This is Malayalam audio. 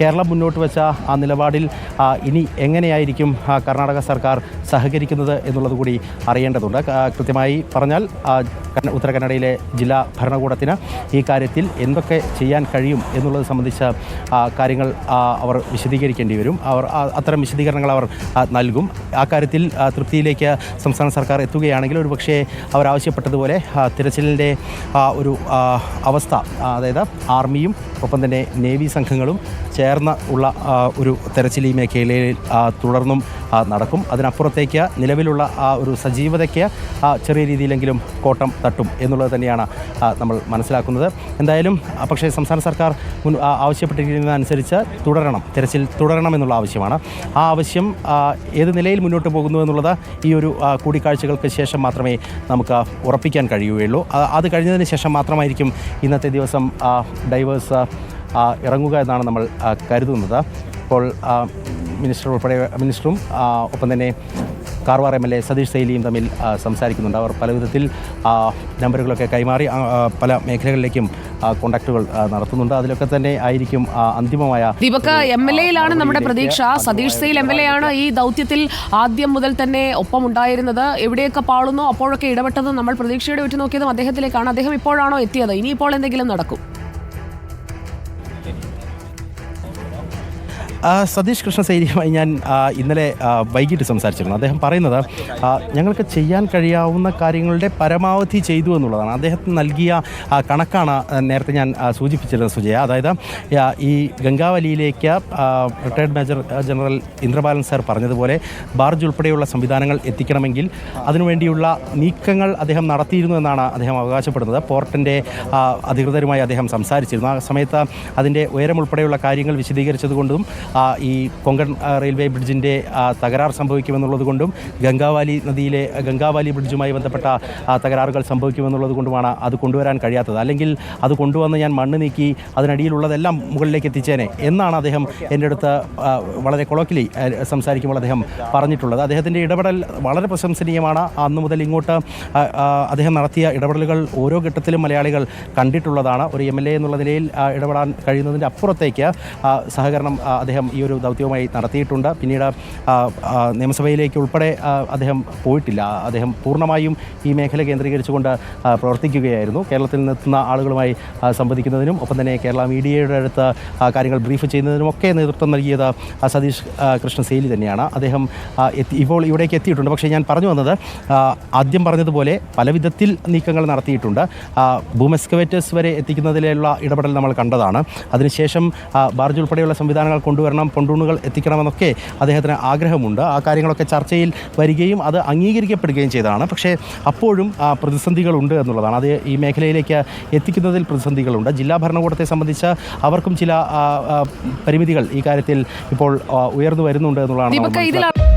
കേരളം മുന്നോട്ട് വെച്ച ആ നിലപാടിൽ ഇനി എങ്ങനെയായിരിക്കും കർണാടക സർക്കാർ സഹകരിക്കുന്നത് എന്നുള്ളത് കൂടി അറിയേണ്ടതുണ്ട്. കൃത്യമായി പറഞ്ഞാൽ ഉത്തര കന്നഡയിലെ ജില്ലാ ഭരണകൂടത്തിന് ഈ കാര്യത്തിൽ എന്തൊക്കെ ചെയ്യാൻ കഴിയും എന്നുള്ളത് സംബന്ധിച്ച കാര്യങ്ങൾ അവർ വിശദീകരിക്കേണ്ടി വരും. അവർ അത്തരം വിശദീകരണങ്ങൾ അവർ നൽകും. ആ കാര്യത്തിൽ തൃപ്തിയിലേക്ക് സംസ്ഥാന സർക്കാർ എത്തുകയാണെങ്കിൽ ഒരു പക്ഷേ അവർ ആവശ്യപ്പെട്ടതുപോലെ തിരച്ചിലിന്റെ ഒരു അവസ്ഥ അതായത് ആർമിയും ഒപ്പം തന്നെ നേവി സംഘങ്ങളും ചേർന്ന് ഉള്ള ഒരു തെരച്ചിൽ ഈ മേഖലയിൽ തുടർന്നും നടക്കും. അതിനപ്പുറത്തേക്ക് നിലവിലുള്ള ആ ഒരു സജീവതയ്ക്ക് ചെറിയ രീതിയിലെങ്കിലും കോട്ടം തട്ടും എന്നുള്ളത് തന്നെയാണ് നമ്മൾ മനസ്സിലാക്കുന്നത്. എന്തായാലും പക്ഷേ സംസ്ഥാന സർക്കാർ മുൻ ആവശ്യപ്പെട്ടിരിക്കുന്നതനുസരിച്ച് തുടരണം. തിരച്ചിൽ തുടരണം എന്നുള്ള ആവശ്യമാണ്. ആ ആവശ്യം ഏത് നിലയിൽ മുന്നോട്ട് പോകുന്നു എന്നുള്ളത് ഈ ഒരു കൂടിക്കാഴ്ചകൾക്ക് ശേഷം മാത്രമേ നമുക്ക് ഉറപ്പിക്കാൻ കഴിയുകയുള്ളൂ. അത് കഴിഞ്ഞതിന് ശേഷം മാത്രമായിരിക്കും ഇന്നത്തെ ദിവസം ഡൈവേഴ്സ് ഇറങ്ങുക എന്നാണ് നമ്മൾ കരുതുന്നത്. ഇപ്പോൾ ആ, മിനിസ്റ്റർ ഉൾപ്പെടെ മിനിസ്റ്ററും ഒപ്പം തന്നെ Karwar M L A Satish സൈലിയും തമ്മിൽ സംസാരിക്കുന്നുണ്ട്. അവർ പല വിധത്തിൽ നമ്പറുകളൊക്കെ കൈമാറി പല മേഖലകളിലേക്കും കോണ്ടാക്ടുകൾ നടത്തുന്നുണ്ട്. അതിലൊക്കെ തന്നെ ആയിരിക്കും അന്തിമമായ ദീപക് എം എൽ എയിലാണ് നമ്മുടെ പ്രതീക്ഷ. Satish Sail M L A ആണ് ഈ ദൗത്യത്തിൽ ആദ്യം മുതൽ തന്നെ ഒപ്പം ഉണ്ടായിരുന്നത് എവിടെയൊക്കെ പാളുന്നോ അപ്പോഴൊക്കെ ഇടപെട്ടത് നമ്മൾ പ്രതീക്ഷയോടെ ഉറ്റുനോക്കിയതും അദ്ദേഹത്തിലേക്കാണ്. അദ്ദേഹം ഇപ്പോഴാണോ എത്തിയത്? ഇനിയിപ്പോൾ എന്തെങ്കിലും നടക്കും? സതീഷ് കൃഷ്ണ ശൈലിയുമായി ഞാൻ ഇന്നലെ വൈകിട്ട് സംസാരിച്ചിരുന്നു. അദ്ദേഹം പറയുന്നത് ഞങ്ങൾക്ക് ചെയ്യാൻ കഴിയാവുന്ന കാര്യങ്ങളുടെ പരമാവധി ചെയ്തു എന്നുള്ളതാണ്. അദ്ദേഹത്തിന് നൽകിയ കണക്കാണ് നേരത്തെ ഞാൻ സൂചിപ്പിച്ചിരുന്നത് സുജയ. അതായത് ഈ ഗംഗാവലിയിലേക്ക് retired major general Indrabalan sir പറഞ്ഞതുപോലെ ബാർജ് ഉൾപ്പെടെയുള്ള സംവിധാനങ്ങൾ എത്തിക്കണമെങ്കിൽ അതിനുവേണ്ടിയുള്ള നീക്കങ്ങൾ അദ്ദേഹം നടത്തിയിരുന്നു എന്നാണ് അദ്ദേഹം അവകാശപ്പെടുന്നത്. പോർട്ടിന്റെ അധികൃതരുമായി അദ്ദേഹം സംസാരിച്ചിരുന്നു. ആ സമയത്ത് അതിന്റെ ഉയരം ഉൾപ്പെടെയുള്ള കാര്യങ്ങൾ വിശദീകരിച്ചതുകൊണ്ടും ഈ കൊങ്കൺ റെയിൽവേ ബ്രിഡ്ജിന്റെ തകരാർ സംഭവിക്കുമെന്നുള്ളത് കൊണ്ടും ഗംഗാവാലി നദിയിലെ ഗംഗാവാലി ബ്രിഡ്ജുമായി ബന്ധപ്പെട്ട തകരാറുകൾ സംഭവിക്കുമെന്നുള്ളത് കൊണ്ടുമാണ് അത് കൊണ്ടുവരാൻ കഴിയാത്തത്. അല്ലെങ്കിൽ അത് കൊണ്ടുവന്ന് ഞാൻ മണ്ണ് നീക്കി അതിനടിയിലുള്ളതെല്ലാം മുകളിലേക്ക് എത്തിച്ചേനെ എന്നാണ് അദ്ദേഹം എന്റെ അടുത്ത് വളരെ കൊളക്കിലി സംസാരിക്കുമ്പോൾ അദ്ദേഹം പറഞ്ഞിട്ടുള്ളത്. അദ്ദേഹത്തിന്റെ ഇടപെടൽ വളരെ പ്രശംസനീയമാണ്. അന്ന് മുതൽ ഇങ്ങോട്ട് അദ്ദേഹം നടത്തിയ ഇടപെടലുകൾ ഓരോ ഘട്ടത്തിലും മലയാളികൾ കണ്ടിട്ടുള്ളതാണ്. ഒരു എം എൽ എ എന്നുള്ള നിലയിൽ ഇടപെടാൻ കഴിയുന്നതിന്റെ അപ്പുറത്തേക്ക് സഹകരണം ആ, അദ്ദേഹം ഈ ഒരു ദൗത്യവുമായി നടത്തിയിട്ടുണ്ട്. പിന്നീട് നിയമസഭയിലേക്ക് ഉൾപ്പെടെ അദ്ദേഹം പോയിട്ടില്ല. അദ്ദേഹം പൂർണമായും ഈ മേഖല കേന്ദ്രീകരിച്ചുകൊണ്ട് പ്രവർത്തിക്കുകയായിരുന്നു. കേരളത്തിൽ നിന്നെത്തുന്ന ആളുകളുമായി സംവദിക്കുന്നതിനും ഒപ്പം തന്നെ കേരള മീഡിയയുടെ അടുത്ത് കാര്യങ്ങൾ ബ്രീഫ് ചെയ്യുന്നതിനും ഒക്കെ നേതൃത്വം നൽകിയത് സതീഷ് ആ, കൃഷ്ണ സേലി തന്നെയാണ്. അദ്ദേഹം ഇപ്പോൾ ഇവിടേക്ക് എത്തിയിട്ടുണ്ട്. പക്ഷേ ഞാൻ പറഞ്ഞു വന്നത് ആദ്യം പറഞ്ഞതുപോലെ പല വിധത്തിൽ നീക്കങ്ങൾ നടത്തിയിട്ടുണ്ട്. ഭൂമി എക്സ്കവേറ്റേഴ്സ് വരെ എത്തിക്കുന്നതിലുള്ള ഇടപെടൽ നമ്മൾ കണ്ടതാണ്. അതിനുശേഷം ബാർജ് ഉൾപ്പെടെയുള്ള സംവിധാനങ്ങൾ കൊണ്ടുവരണം പൊണ്ടൂണുകൾ എത്തിക്കണമെന്നൊക്കെ അദ്ദേഹത്തിന് ആഗ്രഹമുണ്ട്. ആ കാര്യങ്ങളൊക്കെ ചർച്ചയിൽ വരികയും അത് അംഗീകരിക്കപ്പെടുകയും ചെയ്തതാണ്. പക്ഷേ അപ്പോഴും പ്രതിസന്ധികളുണ്ട് എന്നുള്ളതാണ്. അത് ഈ മേഖലയിലേക്ക് എത്തിക്കുന്നതിൽ പ്രതിസന്ധികളുണ്ട്. ജില്ലാ ഭരണകൂടത്തെ സംബന്ധിച്ച് അവർക്കും ചില പരിമിതികൾ ഈ കാര്യത്തിൽ ഇപ്പോൾ ഉയർന്നു വരുന്നുണ്ട് എന്നുള്ളതാണ്